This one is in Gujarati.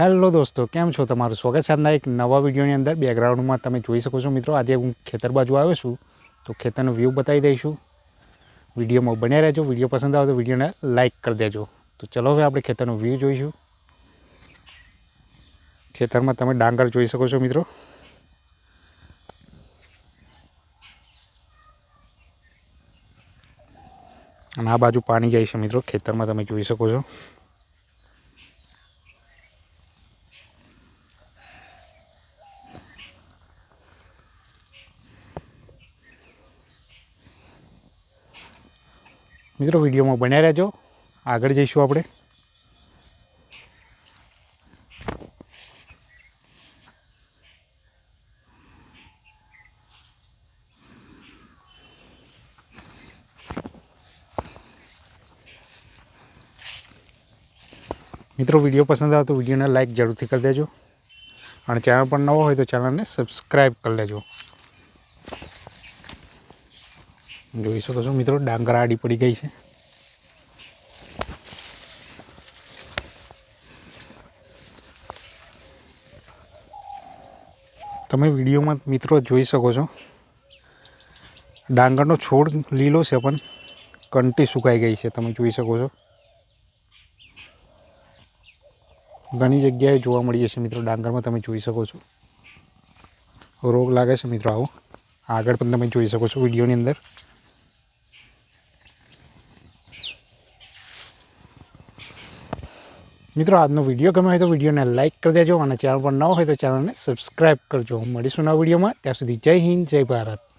હેલો દોસ્તો, કેમ છો? તમારું સ્વાગત છે આજના એક નવા વિડીયોની અંદર. બેકગ્રાઉન્ડમાં તમે જોઈ શકો છો મિત્રો, આજે હું ખેતર બાજુ આવ્યો છું, તો ખેતરનો વ્યૂ બતાવી દઈશું. વિડીયોમાં બન્યા રહેજો, વીડિયો પસંદ આવે તો વિડીયોને લાઇક કરી દેજો. તો ચલો હવે આપણે ખેતરનો વ્યૂ જોઈશું. ખેતરમાં તમે ડાંગર જોઈ શકો છો મિત્રો. અને આ બાજુ પાણી જાય છે મિત્રો, ખેતરમાં તમે જોઈ શકો છો. મિત્રો, વિડીયોમાં બન્યા રહેજો. આગળ જઈશું આપણે. મિત્રો, વીડિયો પસંદ આવે તો વિડીયોને લાઇક જરૂરથી કરી દેજો. અને ચેનલ પર નવો હોય તો ચેનલને સબસ્ક્રાઈબ કરી લેજો. જોઈ શકો છો મિત્રો, ડાંગર આડી પડી ગઈ છે. તમે વિડીયોમાં મિત્રો જોઈ શકો છો, ડાંગરનો છોડ લીલો છે, પણ કંટી સુકાઈ ગઈ છે, તમે જોઈ શકો છો. ઘણી જગ્યાએ જોવા મળી જશે મિત્રો, ડાંગરમાં તમે જોઈ શકો છો. રોગ લાગે છે મિત્રો આવો. આગળ પણ તમે જોઈ શકો છો વિડીયોની અંદર. મિત્રો, આજનો વીડિયો ગમે હોય તો વિડીયોને લાઇક કરી દેજો અને ચેનલ પર ન હોય તો ચેનલને સબસ્ક્રાઈબ કરજો. મળીશું નવા વિડીયોમાં ત્યાં સુધી જય હિન્દ, જય ભારત.